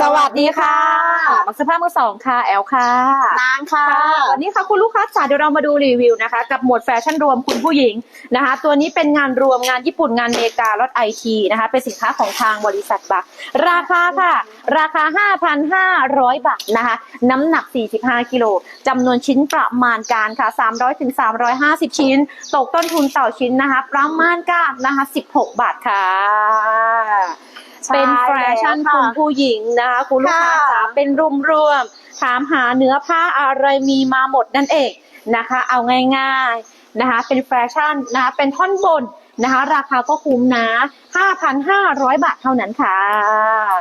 สวัสดีค่ะมักเสื้อผ้ามือสองค่ะ แอลค่ะ นางค่ะ วันนี้ค่ะคุณลูกค้าจ๋าเดี๋ยวเรามาดูรีวิวนะคะ กับหมวดแฟชั่นรวมคุณผู้หญิงนะคะ ตัวนี้เป็นงานรวมงานญี่ปุ่นงานเมการถไอทีนะคะ เป็นสินค้าของทางบริษัทบักราคาค่ะ ราคา 5,500 บาทนะคะ น้ำหนัก 45 กิโลจำนวนชิ้นประมาณการค่ะ 300ถึง350 ชิ้น ตกต้นทุนต่อชิ้นนะคะ ประมาณการนะคะ 16 บาทค่ะใช่ เป็นแฟชั่นแล้วค่ะคุณผู้หญิงนะคะคุณลูกค้าค่ะจ๋าเป็นรวมรวมๆถามหาเนื้อผ้าอะไรมีมาหมดนั่นเองนะคะ เอาง่ายๆนะคะ เป็นแฟชั่นนะคะเป็นท่อนบน นะคะ ราคาก็คุ้มนะ 5,500 บาทเท่านั้นค่ะ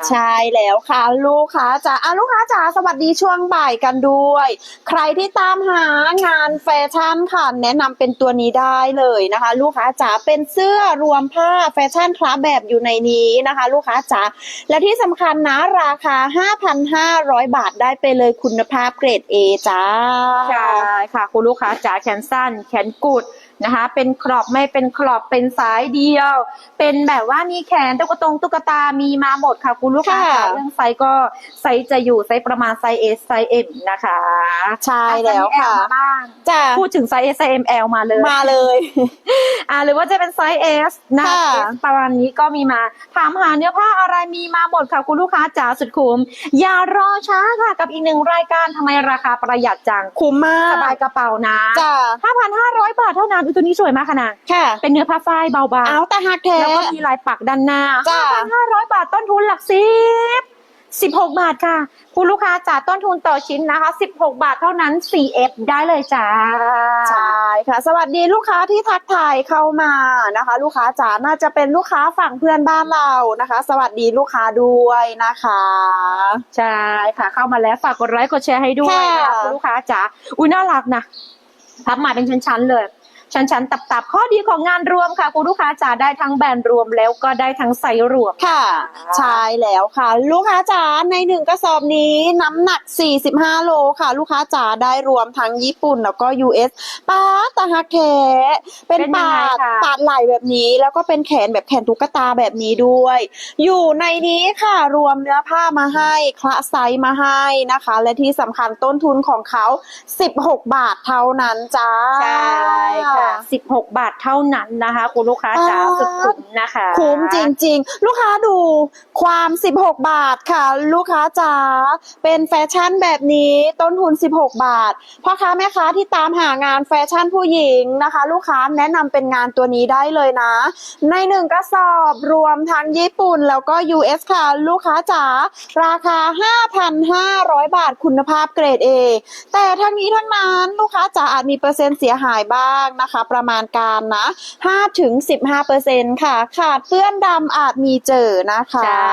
ใช่แล้วค่ะลูกค้าจ๋าอะลูกค้าจ๋าสวัสดีช่วงบ่ายกันด้วย ใครที่ตามหางานแฟชั่นค่ะ แนะนำเป็นตัวนี้ได้เลยนะคะ ลูกค้าจ๋าเป็นเสื้อรวมผ้าแฟชั่นคลาสแบบอยู่ในนี้นะคะ ลูกค้าจ๋าและที่สำคัญนะราคา 5,500 บาทได้ไปเลยคุณภาพเกรด A จ้า ใช่ค่ะ คุณลูกค้าจ๋าแขนสั้น แขนกุด นะคะ เป็นขอบไม่เป็นขอบเป็นสายเดียว เป็นแบบว่ามีแขนตุ๊กตงตุ๊กตามีมาหมดค่ะคุณลูกค้าจ๋าค่ะเรื่องไซส์ก็ไซส์จะอยู่ไซส์ประมาณไซส์ S ไซส์ M นะคะ ใช่แล้วค่ะอาจจมี L มาบ้างจ้าพูดถึงไซส์ S ไซส์ M L มาเลยมาเลยอ่าหรือว่าจะเป็นไซส์ S นะค่ะ S ประมาณนี้ก็มีมาถามหาเนื้อผ้าอะไรมีมาหมดค่ะคุณลูกค้าจ๋าสุดคุ้มอย่ารอช้าค่ะกับอีกหนึ่งรายการทำไมราคาประหยัดจังคุ้มมาสกบายกระเป๋านะจ้า5,500บาทเท่านั้นอุยตัวนี้สวยมากค่ะนางค่ะ เป็นเนื้อผ้าฝ้ายเบาเอาแต่หักๆแท้แล้วก็มีลายปักด้านหน้าจ้ะ5,500บาทต้นทุนหลักสิบ16บาทค่ะ คุณลูกค้าจ่าต้นทุนต่อชิ้นนะคะ16บาทเท่านั้น 4F ได้เลยจ้าใช่ค่ะ สวัสดีลูกค้าที่ทักทายเข้ามานะคะ ลูกค้าจ๋าน่าจะเป็นลูกค้าฝั่งเพื่อนบ้านเรานะคะ สวัสดีลูกค้าด้วยนะคะใช่ค่ะเข้ามาแล้วฝากกดไลค์กดแชร์ให้ด้วยนะคะค่ะคุณลูกค้าจ๋าอุ้ยน่ารักนะพับมาเป็นชั้นๆเลย ชั้นๆ ตับๆ ข้อดีของงานรวมค่ะ คุณลูกค้าจ๋าได้ทั้งแบรนด์รวมแล้วก็ได้ทั้งไซส์รวม ค่ะ ใช่แล้วค่ะ ลูกค้าจ๋าในหนึ่งกระสอบนี้น้ำหนัก 45 โลค่ะ ลูกค้าจ๋าได้รวมทั้งญี่ปุ่นแล้วก็ US ป้าตาฮักแท้เป็นเป็นยังปาไงดคะปาดไหล่แบบนี้ แล้วก็เป็นแขนแบบแขนตุ๊กตาแบบนี้ด้วย อยู่ในนี้ค่ะรวมเนื้อผ้ามาให้คละไซส์มาให้นะคะ และที่สำคัญต้นทุนของเขา 16 บาทเท่านั้นจ้าใช่ค่ะ16 บาทเท่านั้นนะคะ คุณลูกค้าจ๋าอ่าสุดคุ้มนะคะคุ้มจริง ๆ ลูกค้าดูความ 16 บาทค่ะ ลูกค้าจ๋าเป็นแฟชั่นแบบนี้ต้นทุน 16 บาทพ่อค้าแม่ค้าที่ตามหางานแฟชั่นผู้หญิงนะคะ ลูกค้าแนะนำเป็นงานตัวนี้ได้เลยนะ ในหนึ่งกระสอบรวมทั้งญี่ปุ่นแล้วก็ US ค่ะลูกค้าจ๋าราคา 5,500 บาทคุณภาพเกรด A แต่ทั้งนี้ทั้งนั้นลูกค้าจ๋าอาจมีเปอร์เซ็นต์เสียหายบ้างนะคะประมาณการนะ5ถึง15เปอร์เซ็นต์ค่ะ ขาดเปื้อนดำอาจมีเจอนะคะใช่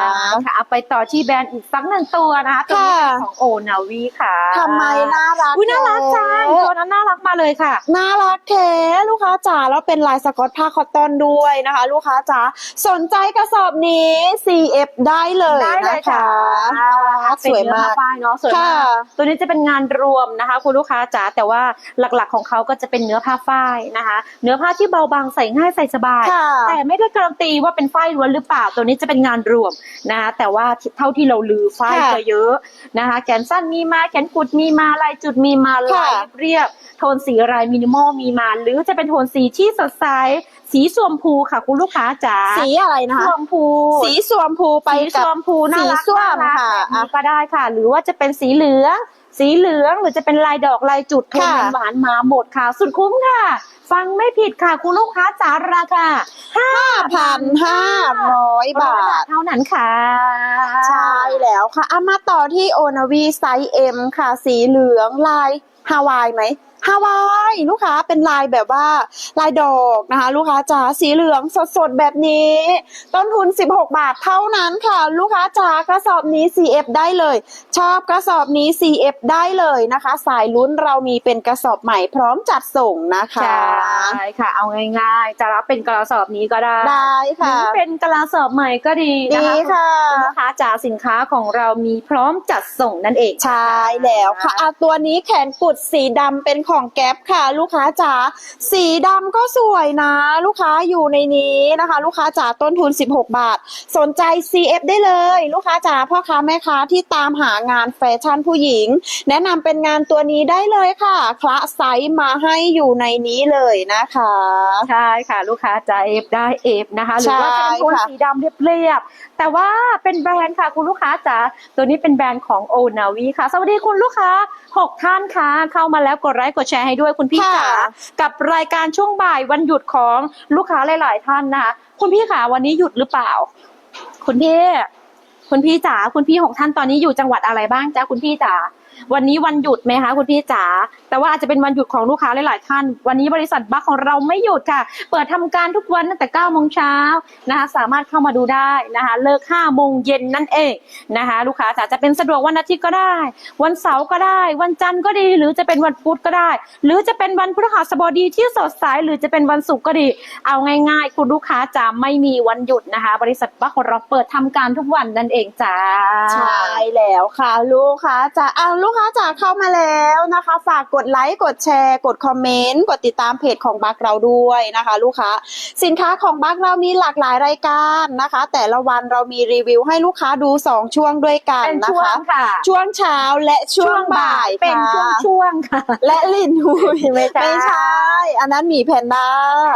ค่ะเอาไปต่อที่แบรนด์อีกสักหนึ่งตัวนะคะตัวนี้ค่ะเป็นของโอนาวีค่ะทำไมน่ารักอุ้ยน่ารักจังแท้ตัวนั้นน่ารักมาเลยค่ะ น่ารักแท้ลูกค้าจ๋าแล้วเป็นลายสกอตผ้าคอตตอนด้วยนะคะ ลูกค้าจ๋าสนใจกระสอบนี้ CF ได้เลยได้เลยนะค่ะคะเป็นสวยเนื้อมาผ้ากฝ้ายเนาะสวยค่ะมากตัวนี้จะเป็นงานรวมนะคะ คุณลูกค้าจ๋าแต่ว่าหลักๆของเขาก็จะเป็นเนื้อผ้าฝ้ายนะคะ เนื้อผ้าที่เบาบางใส่ง่ายใส่สบายค่ะแต่ไม่ได้การันตีว่าเป็นฝ้ายล้วนหรือเปล่า ตัวนี้จะเป็นงานรวมนะคะแต่ว่าเท่าที่เราลือฝ้ายค่ะจะเยอะนะคะ แขนสั้นมีมาแขนกุดมีมาลายจุดมีมาลายค่ะเรียบๆโทนสีรายมินิมอลมีมา หรือจะเป็นโทนสีที่สดใสสีสวมพูค่ะคุณลูกค้าจ๋าสีอะไรนะสคะวมพู สีสวมพูไปสีกัส้บมพูน่ารักสีส้มน่ารักค่ะแบบนี้ก็ได้ค่ะ หรือว่าจะเป็นสีเหลือง สีเหลืองหรือจะเป็นลายดอกลายจุดโทนค่ะหวานๆมาหมดค่ะ สุดคุ้มค่ะ ฟังไม่ผิดค่ะ คุณลูกค้าจ๋าราคา5,500 บาท เท่านั้นค่ะ ใช่แล้วค่ะเอามาต่อที่โอนาวีไซส์ M ค่ะ สีเหลืองลายฮาวายไหม ฮาวายลูกค้าเป็นลายแบบว่าลายดอกนะคะ ลูกค้าจ๋าสีเหลืองสดๆแบบนี้ ต้นทุน 16 บาทเท่านั้นค่ะ ลูกค้าจ๋ากระสอบนี้ CF ได้เลย ชอบกระสอบนี้ CF ได้เลยนะคะ สายลุ้นเรามีเป็นกระสอบใหม่พร้อมจัดส่งนะคะใช่ค่ะ เอาง่ายๆ จะรับเป็นกระสอบนี้ก็ได้ได้หรืค่ะอเป็นกระสอบใหม่ก็ดีนะดีคะค่ะคุณลูกค้าจ๋าสินค้าของเรามีพร้อมจัดส่งนั่นเองใช่แล้วค่ะอะตัวนี้แขนกุดสีดำเป็นของแก๊ปค่ะ ลูกค้าจ๋าสีดำก็สวยนะ ลูกค้าอยู่ในนี้นะคะ ลูกค้าจ๋าต้นทุน 16 บาท สนใจ CF ได้เลย ลูกค้าจ๋าพ่อค้าแม่ค้าที่ตามหางานแฟชั่นผู้หญิง แนะนำเป็นงานตัวนี้ได้เลยค่ะ คละไซส์มาให้อยู่ในนี้เลยนะคะ ใช่ค่ะ ลูกค้าจะเอฟได้เอฟนะคะ หรือว่าจะเป็นโทนใช่ค่ะสีดำเรียบๆแต่ว่าเป็นแบรนด์ค่ะคุณลูกค้าจ๋าตัวนี้เป็นแบรนด์ของโอนาวีค่ะ สวัสดีคุณลูกค้าหกท่านค่ะเข้ามาแล้วกดไลค์กดแชร์ให้ด้วยคุณพี่ค่ะจ๋ากับรายการช่วงบ่ายวันหยุดของลูกค้าหลาย ๆ ท่านนะคะคุณพี่ค่ะวันนี้หยุดหรือเปล่า คุณพี่ คุณพี่จ๋าคุณพี่หกท่านตอนนี้อยู่จังหวัดอะไรบ้างจ๊ะคุณพี่จ๋าวันนี้วันหยุดไหมคะคุณพี่จ๋าแต่ว่าอาจจะเป็นวันหยุดของลูกค้าหลาย ๆ ท่าน วันนี้บริษัทบัคของเราไม่หยุดค่ะ เปิดทำการทุกวันตั้งแต่9โมงเช้านะคะ สามารถเข้ามาดูได้นะคะ เลิก5โมงเย็นนั่นเองนะคะ ลูกค้าจ๋าจะเป็นสะดวกวันอาทิตย์ก็ได้ วันเสาร์ก็ได้ วันจันทร์ก็ดี หรือจะเป็นวันพุธก็ได้ หรือจะเป็นวันพฤหัสบดีที่สดใสหรือจะเป็นวันศุกร์ก็ดี เอาง่าย ๆ คุณลูกค้าจะไม่มีวันหยุดนะคะ บริษัทบัคของเราเปิดทำการทุกวันนั่นเองจ้าใช่แล้วค่ะลูกค้าจ๋าอ้าวลูกค้าจ๋าเข้ามาแล้วนะคะ ฝากกดไลค์กดแชร์กดคอมเมนต์กดติดตามเพจของบักเราด้วยนะคะ ลูกค้า สินค้าของบักเรามีหลากหลายรายการนะคะ แต่ละวันเรามีรีวิวให้ลูกค้าดู 2 ช่วงด้วยกันเป็นนะช่วคะงค่ะช่วงเช้าและช่วงบ่ายเป็นช่วงค่ะช่วงๆค่ะ และลินหุยไม่ใช่ไม่ใช่อันนั้นหมีแพนด้า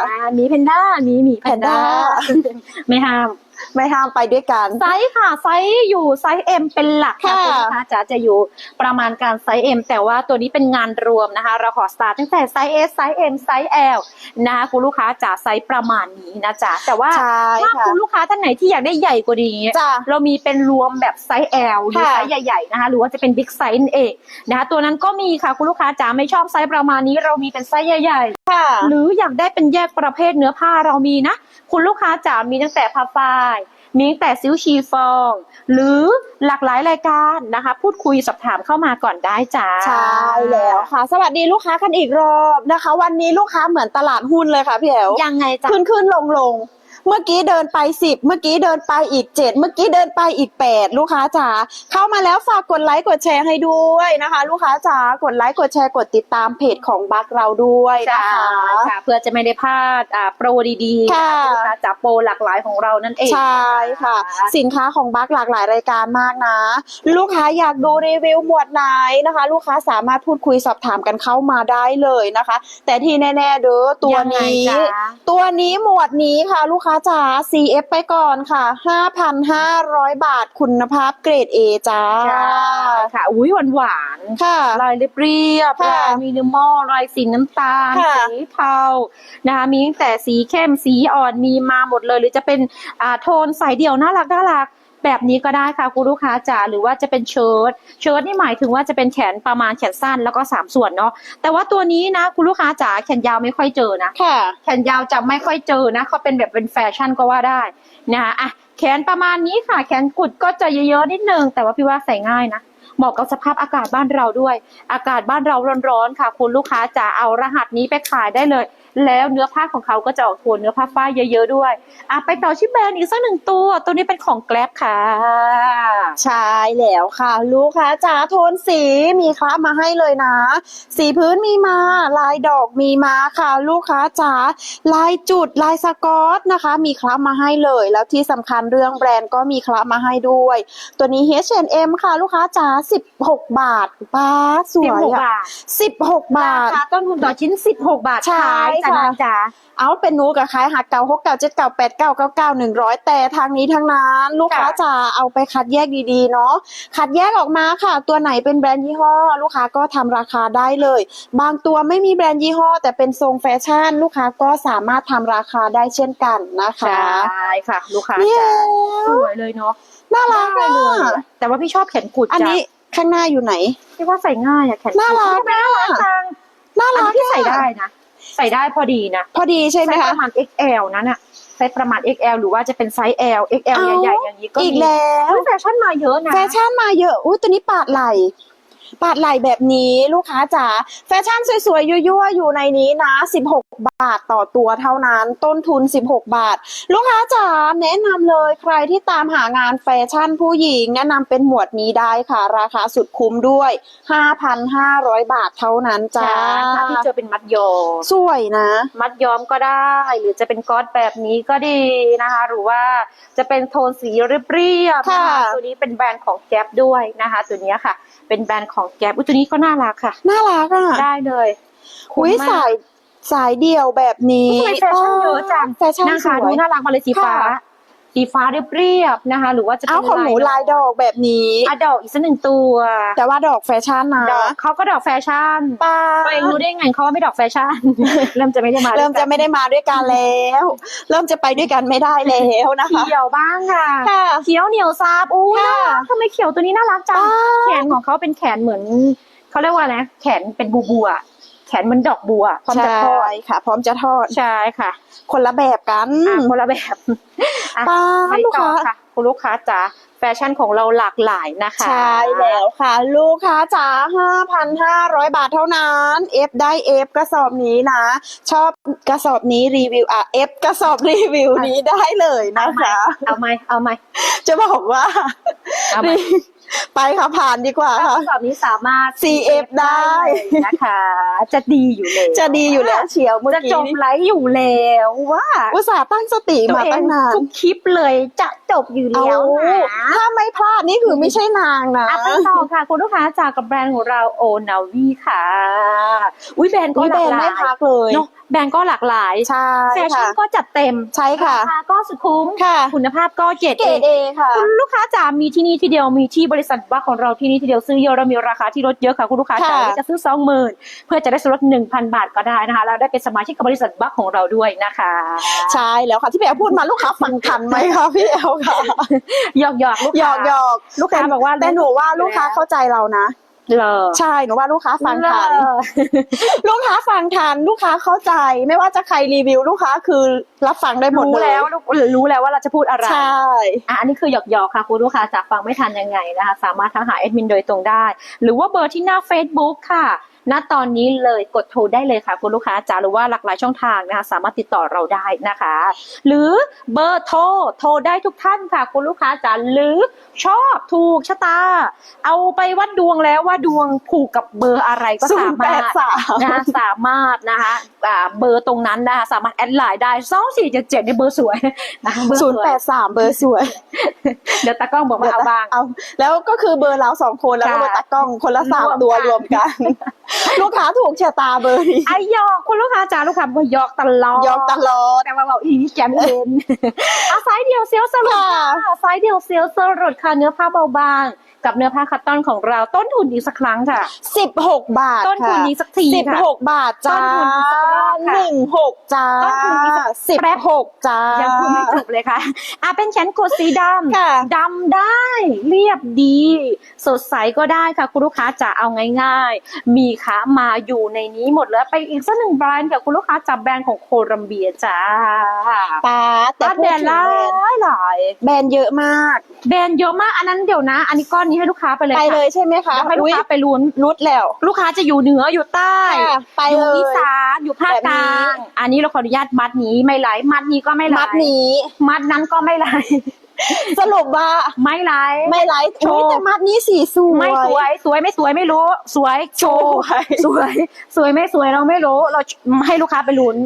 อ่ามีเพนด้ามีหมีแพนด้าแพนด้าไม่ห้าม ไม่ห้ามไปด้วยกัน ไซส์ค่ะ ไซส์อยู่ไซส์ M เป็นหลักค่ะค่ะ คุณลูกค้าจ๋าจะอยู่ประมาณการไซส์ M แต่ว่าตัวนี้เป็นงานรวมนะคะ เราขอสตาร์ทตั้งแต่ไซส์ S ไซส์ M ไซส์ L นะคะคุณลูกค้าจ๋าไซส์ประมาณนี้นะจ๊ะแต่ว่าใช่ถ้าค่ะคุณลูกค้าท่านไหนที่อยากได้ใหญ่กว่านี้ จ้ะ เรามีเป็นรวมแบบไซส์ L หรือค่ะไซส์ใหญ่ๆนะคะหรือว่าจะเป็นบิ๊กไซส์นั่นเองนะคะตัวนั้นก็มีค่ะคุณลูกค้าจ๋าไม่ชอบไซส์ประมาณนี้เรามีเป็นไซส์ใหญ่ๆค่ะหรืออยากได้เป็นแยกประเภทเนื้อผ้าเรามีนะ คุณลูกค้าจ๋ามีตั้งแต่ผ้าฝ้ายมีตั้งแต่ซิลชีฟอง หรือหลากหลายรายการนะคะ พูดคุยสอบถามเข้ามาก่อนได้จ้าใช่แล้วค่ะ สวัสดีลูกค้ากันอีกรอบนะคะ วันนี้ลูกค้าเหมือนตลาดหุ้นเลยค่ะพี่แอ๋วยังไงจ้าขึ้นขึ้นลงลง เมื่อกี้เดินไปสิบเมื่อกี้เดินไปอีกเจ็ดเมื่อกี้เดินไปอีกแปดลูกค้าจ๋าเข้ามาแล้วฝากกดไลค์กดแชร์ให้ด้วยนะคะ ลูกค้าจ๋ากดไลค์กดแชร์กดติดตามเพจของบักเราด้วยนะจ้าคะค่ะเพื่อจะไม่ได้พลาดอ่าโปรดีๆค่ะนลูกค้าจ๋าโปรหลากหลายของเรานั่นเองใช่ค่ะ สินค้าของบักหลากหลายรายการมากนะ ลูกค้าอยากดูรีวิวหมวดไหนนะคะ ลูกค้าสามารถพูดคุยสอบถามกันเข้ามาได้เลยนะคะ แต่ที่แน่ๆเด้อตัวยังไงนี้จ๊ะตัวนี้หมวดนี้ค่ะลูกค้าจ๋า CF ไปก่อนค่ะ 5,500 บาทคุณภาพเกรด A จ้าใช่ค่ะ อุ้ยหวานหวานๆค่ะลายเรียบๆค่ะลายมินิมอลลายสีน้ำตาลค่ะสีเทานะคะมีตั้งแต่สีเข้มสีอ่อนมีมาหมดเลย หรือจะเป็นอ่าโทนใสเดี่ยวน่ารักน่ารัก แบบนี้ก็ได้ค่ะคุณลูกค้าจ๋าหรือว่าจะเป็นเชิ้ตเชิ้ตนี่หมายถึงว่าจะเป็นแขนประมาณแขนสั้นแล้วก็สามส่วนเนาะแต่ว่าตัวนี้นะคุณลูกค้าจ๋าแขนยาวไม่ค่อยเจอนะค่ะแขนยาวจะไม่ค่อยเจอนะเขาเป็นแบบเป็นแฟชั่นก็ว่าได้นะคะอะแขนประมาณนี้ค่ะ แขนกุดก็จะเยอะๆนิดนึงแต่ว่าพี่ว่าใส่ง่ายนะเหมาะกับสภาพอากาศบ้านเราด้วย อากาศบ้านเราร้อนๆค่ะ คุณลูกค้าจะเอารหัสนี้ไปขายได้เลย แล้วเนื้อผ้าของเขาก็จะออกโทนเนื้อผ้าฝ้ายเยอะๆด้วยอะไปต่อที่แบรนด์อีกสักหนึ่งตัว ตัวนี้เป็นของแกล็บค่ะ ใช่แล้วค่ะ ลูกค้าจ๋าโทนสีมีคละมาให้เลยนะ สีพื้นมีมา ลายดอกมีมาค่ะ ลูกค้าจ๋าลายจุดลายสกอตนะคะ มีคละมาให้เลย แล้วที่สำคัญเรื่องแบรนด์ก็มีคละมาให้ด้วย ตัวนี้ H&M ค่ะ ลูกค้าจ๋า16 บาทป้าสวย16อะบาท16 บาราทคาต้นทุนต่อชิ้น 16 บาทใช่ขายจ้ะค่ะนางจ๋าเอาเป็นหนูกับขายหักเก่าหกเก่าเจ็ดเก่าแปดเก่าเก้าเก้าหนึ่งร้อยแต่ทางนี้ทางนั้น ลูกค้าค่ะจะเอาไปคัดแยกดีๆเนาะคัดแยกออกมาค่ะ ตัวไหนเป็นแบรนด์ยี่ห้อ ลูกค้าก็ทำราคาได้เลย บางตัวไม่มีแบรนด์ยี่ห้อ แต่เป็นทรงแฟชั่น ลูกค้าก็สามารถทำราคาได้เช่นกันนะคะใช่ค่ะ ลูกค้าเนี่ยจ๋าสวยเลยเนาะน่ารักได้อะเลยอะแต่ว่าพี่ชอบแขนกุดอันจ้ะนี้ข้างหน้าอยู่ไหนพี่ว่าใส่ง่ายอะแขนกุดน่ารักน่ารักจังน่าอันรักนี้พี่อะใส่ได้นะใส่ได้พอดีนะ พอดีใช่ไหมไซส์คะประมาณ XL นั้นอะ ไซส์ประมาณ XL หรือว่าจะเป็นไซส์ L XL เอ้าใหญ่ๆอย่างนี้ก็มีอีกแล้วเฮ้ยแฟชั่นมาเยอะนะ แฟชั่นมาเยอะ อุ้ยตัวนี้ปาดไหล ปาดไหล่แบบนี้ลูกค้าจ๋าแฟชั่นสวยๆ ยั่วๆ อยู่ในนี้นะ 16 บาทต่อตัวเท่านั้น ต้นทุน 16 บาท ลูกค้าจ๋าแนะนำเลยใครที่ตามหางานแฟชั่นผู้หญิง แนะนำเป็นหมวดนี้ได้ค่ะ ราคาสุดคุ้มด้วย 5,500 บาทเท่านั้นจ้าถ้าที่เจอเป็นมัดยอมสวยนะ มัดย้อมก็ได้ หรือจะเป็นก๊อตแบบนี้ก็ดีนะคะ หรือว่าจะเป็นโทนสีเรียบๆนะคะค่ะตัวนี้เป็นแบรนด์ของแก๊ปด้วยนะคะ ตัวนี้ค่ะ เป็นแบรนด์ของแก๊ปอุ๊ยตัวนี้ก็น่ารักค่ะ น่ารักอะได้เลยอุ้ยคุ้มมกสายสายเดี่ยวแบบนี้ทำไมแฟชั่นเยอะจังแฟชั่นนางสขาวย ดูน่ารักมาเลยสีฟ้า ค่ะ สีฟ้าเรียบๆนะคะ หรือว่าจะเป็เอานของหนูลายดอกแบบนี้ อะดอกอีกสักหนึ่งตัว แต่ว่าดอกแฟชั่นนะดอกเขาก็ดอกแฟชั่นป้าตัวเองรู้ได้ไงเขาว่าไม่ดอกแฟชั่น เริ่มจะไม่ได้มาเริ่มจะไม่ได้มาด้วยกันแล้ว เริ่มจะไปด้วยกันไม่ได้แล้วนะคะ เขียวบ้างค่ะค่ะ เขียวเหนียวซาบอู้ค่ะน่ารักทำไมเขียวตัวนี้น่ารักจัง อ่า แขนของเขาเป็นแขนเหมือนเขาเรียกว่าอะไรนะแขนเป็นบัวบัวๆแข นเหมันดอกบัว พร้อมจะทอดใช่ค่ะ พร้อมจะทอดใช่ค่ะ คนละแบบกันอะคนละแบบอะป้าไปลูกต่อค้าค่ะคุณลูกค้าจ๋าแฟ ชั่นของเราหลากหลายนะคะ ใช่แล้วค่ะ ลูกค้าจ๋า5,500 บาทเท่านั้น F ได้ F กระสอบนี้นะ ชอบกระสอบนี้รีวิวอะ F กระสอบรีวิวนี้ได้เลยนะคะ เอาไหมเอาไหมจะบอกว่าเอาไหมไปค่ะผ่านดีกว่าถ้าค่ะข้อสอบนี้สามารถ CF ได้เลยนะคะ จะดีอยู่แล้วจะดีอยู่แล้วเชียวเมื่อจะกี้จบนี้ไลฟ์อยู่แล้วว่าอุตส่าห์ตั้งสติตัวมาเอตั้งงนานทุกคลิปเลยจะจบอยู่เอาแล้วนะถ้าไม่พลาดนี่คือไม่ใช่นางนะอะไปต่อค่ะ คุณลูกค้าจากกับแบรนด์ของเราโอนาวีค่ะ อุ้ยแบรนด์ก็อุ๊ยหแบลารกนด์หลาไม่ยพักเลยเนาะแบรนด์ก็หลากหลายใช่แฟชั่ค่ะนก็จัดเต็มใช่ค่ะ ราคาก็สุดคุ้มค่ะ คุณภาพก็เกรดเกรดเอเอค่ะ คุณลูกค้าจ๋ามีที่นี่ที่เดียวมีที่บริษัทบัคของเราที่นี่ที่เดียวซื้อเยอะเรามีราคาที่ลดเยอะค่ะคุณลูกค้าจ๋าค่ะจะซื้อสองหมื่นเพื่อจะได้ส่วนลดหนึ่งพันบาทก็ได้นะคะแล้วได้เป็นสมาชิกกับบริษัทบัคของเราด้วยนะคะ ใช่แล้วค่ะที่พี่แอลพูดมาลูกค้าฟังทันไหมคะพี่แอลค่ะหยอกหยอกๆลูกหยค้า อกหยอกลูกค้าบอกว่าแต่หนูว่าลูกค้าเข้าใจเรานะ เลอใช่หนูว่าลูกค้าฟังทันเลอลูกค้าฟังทัน ลูกค้าเข้าใจ ไม่ว่าจะใครรีวิว ลูกค้าคือรับฟังได้หมดรู้เลยแล้วรู้แล้วว่าเราจะพูดอะไร ใช่ อะอันนี้คือหยอกหยอกๆค่ะคุณลูกค้าจากฟังไม่ทันยังไงนะคะ สามารถทักหาแอดมินโดยตรงได้ หรือว่าเบอร์ที่หน้า Facebook ค่ะ ณตอนนี้เลยกดโทรได้เลยค่ะ คุณลูกค้าจ๋าหรือว่าหลากหลายช่องทางนะคะสามารถติดต่อเราได้นะคะ หรือเบอร์โทรโทรได้ทุกท่านค่ะ คุณลูกค้าจ๋าหรือชอบถูกชะตา เอาไปวัดดวงแล้วว่าดวงผูกกับเบอร์อะไรก็ศูสานย์แปมารดถสามนะคะสามารถนะคะอ่าเบอร์ตรงนั้นนะคะสามารถแอดไลน์ได้สองสี่เจ็ดเจ็ดในเบอร์สวยนะคะเบอร์สศูวยนย์แปดสามเบอร์สวย เดี๋ยวตากล้องบอกว่าเอาบ้างเอาแล้วก็คือเบอร์เราสองคนแล้วก็ค่ะเบอร์ตากล้องคนละสามรวมตัวกันรวมกันลูกค้าถูกชะตาเบอร์นี้ไอยหยอกคุณลูกค้าจ๋าลูกค้าบอกหยอกตลอดยอกตลอดแต่ว่าเราอีแกมเย็นอาไซส์เดียวเซลล์สรุปค่ะค่ะไซส์เดียวเซลล์สรุปค่ะเนื้อผ้าเบาบางกับเนื้อผ้าคัตตอนของเราต้นทุนอีกสักครั้งค่ะสิบหกบาท ต้นทุนค่ะนี้สักทีสิบค่ะหกบาทจ้าต้นทุนอีกสักรอบค่ะหนึ่งหกจ้าต้นทุนอีกสักสิบแป๊บหกจ้ายังพูดไม่จบเลยค่ะอะเป็นแขนกดสีดำค่ะดำได้ เรียบดี สดใสก็ได้ค่ะ คุณลูกค้าจะเอาง่าย ๆ มีค่ะมาอยู่ในนี้หมดแล้วไปอีกสักหนึ่งแบรนด์ค่ะคุณลูกค้าจับแบรนด์ของโคลัมเบียจ้าป้าแต่แต่พูแบดรถึนงด์หแบรนด์ลายหลายแบรนด์เยอะมาก แบรนด์เยอะมากอันนั้นเดี๋ยวนะ อันนี้ก้อนนี้ให้ลูกค้าไปเลยไปค่ะเลยใช่ไหมคะแล้วให้ลูกค้าอุ๊ยไปลุ้นรุดแล้ว ลูกค้าจะอยู่เหนืออยู่ใต้ค่ะไปอยู่เลยอีสานอยู่ภาคแบบกนี้ลางอันนี้เราขออนุญาตมัดนี้ไม่ไหลมัดนี้ก็ไม่ไหลมัดนี้ มัดนั้นก็ไม่ไหล สรุปว่าไม่ไหลไม่ไลฟ์โชว์อุ๊ยแต่มัดนี้สีสวยไม่สวย สวยไม่สวยไม่รู้ สวยโชว์สวย สวยสวยไม่สวยเราไม่รู้ เราให้ลูกค้าไปลุ้น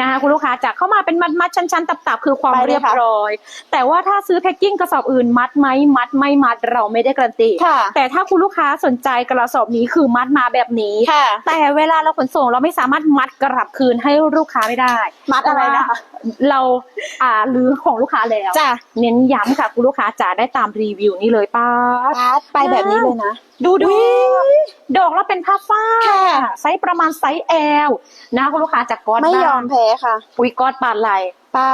นะคะคุณลูกค้าจากเข้ามาเป็นมัดมัดชั้นๆตับๆคือความไปเลยเรียบค่ะร้อย แต่ว่าถ้าซื้อแพ็กกิ้งกระสอบอื่นมัดไหมมัดไม่มัดเราไม่ได้การันตีค่ะแต่ถ้าคุณลูกค้าสนใจกระสอบนี้คือมัดมาแบบนี้ค่ะแต่เวลาเราขนส่งเราไม่สามารถมัดกลับคืนให้ลูกค้าไม่ได้ มัดอะไรนะคะเราอ่าหรือของลูกค้าแล้วจ้ะเน้นย้ำค่ะคุณลูกค้าจ๋าได้ตามรีวิวนี้เลยป้าป้าไปแบบนี้เลยนะดูดูอุ๊ยดอกแล้วเป็นผ้าฝ้ายค่ะไซส์ประมาณไซส์ L นะคุณลูกค้าจากก๊อตไม่ยอมบ้างแพ้ค่ะปุยก๊อตปาดไหลป้า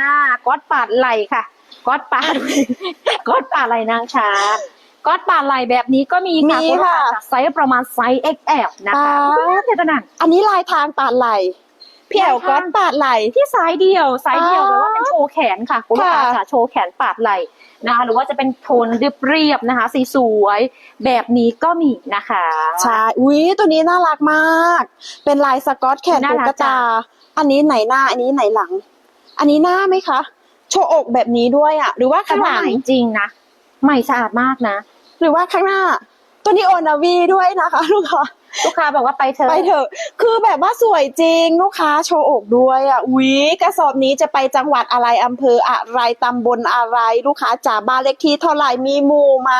อ่าก๊อตปาดไหลค่ะก๊อตปาดก๊อตปาดไหลนางช้างก๊อตปาดไหลแบบนี้ก็มีค่ะมีคุณลูกค้าค่ะจากไซส์ประมาณไซส์ XL นะคะป๊าอุ๊ยเท่านั้นอันนี้ลายทางปาดไหลพี่แอลลายทางก้อนปาดไหลที่ไซส์เดียวไซส์เดียวอ๋อแปลว่าเป็นโชว์แขนค่ะคุณลูกค้าค่ะค่ะโชว์แขนปาดไหล นะคะหรือว่าจะเป็นโทนเรียบๆนะคะ สีสวยแบบนี้ก็มีนะคะ ใช่อุ้ยตัวนี้น่ารักมาก เป็นลายสกอตแขนน่าตุ๊รักกจัตางอันนี้ไหนหน้า อันนี้ไหนหลัง อันนี้หน้าไหมคะ โชว์อกแบบนี้ด้วยอะ หรือว่าแต่ข้างหว่าลังใหม่จริงนะ ใหม่สะอาดมากนะ หรือว่าข้างหน้า ตัวนี้โอนาวีด้วยนะคะลูกค้า ลูกค้าบอกว่าไปเถอะไปเถอะ คือแบบว่าสวยจริงลูกค้าโชว์อกด้วยอะอุ๊ยกระสอบนี้จะไปจังหวัดอะไรอำเภออะไรตำบลอะไร ลูกค้าจ๋าบ้านเลขที่เท่าไหร่มีหมู่ไหม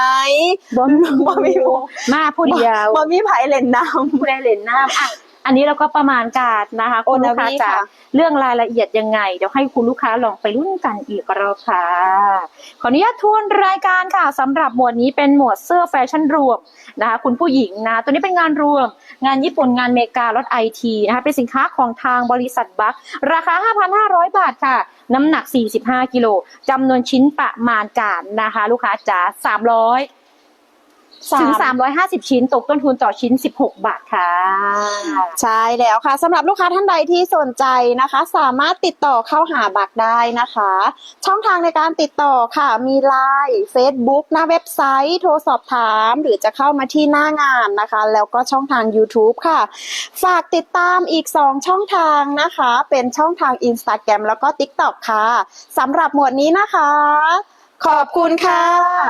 บอมบ่มีหมู่มาผู้เดียวบ่มีไผเล่นน้ำผู้ใดเล่นน้ำอะ อันนี้เราก็ประมาณการนะคะ คุณลูกค้าโอนาวิจ๋าค่ะเรื่องรายละเอียดยังไง เดี๋ยวให้คุณลูกค้าลองไปรุ่นกันอีกรอบค่ะ ขออนุญาตทวนรายการค่ะสำหรับหมวดนี้เป็นหมวดเสื้อแฟชั่นรวมนะคะคุณผู้หญิงนะตัวนี้เป็นงานรวม งานญี่ปุ่นงานเมการถไอทีนะคะเป็นสินค้าของทางบริษัทบัคราคา 5,500 บาทค่ะ น้ำหนัก 45 กิโลจำนวนชิ้นประมาณการนะคะ ลูกค้าจ๋า300 ถึง 350 ชิ้น ตกต้นทุนต่อชิ้น 16 บาทค่ะ ใช่แล้วค่ะสำหรับลูกค้าท่านใดที่สนใจนะคะ สามารถติดต่อเข้าหาบักได้นะคะ ช่องทางในการติดต่อค่ะ มีไลน์ Facebook หน้าเว็บไซต์ โทรสอบถาม หรือจะเข้ามาที่หน้างานนะคะ แล้วก็ช่องทาง YouTube ค่ะ ฝากติดตามอีก 2 ช่องทางนะคะ เป็นช่องทาง Instagram แล้วก็ TikTok ค่ะสำหรับหมวดนี้นะคะ ขอบคุณค่ะ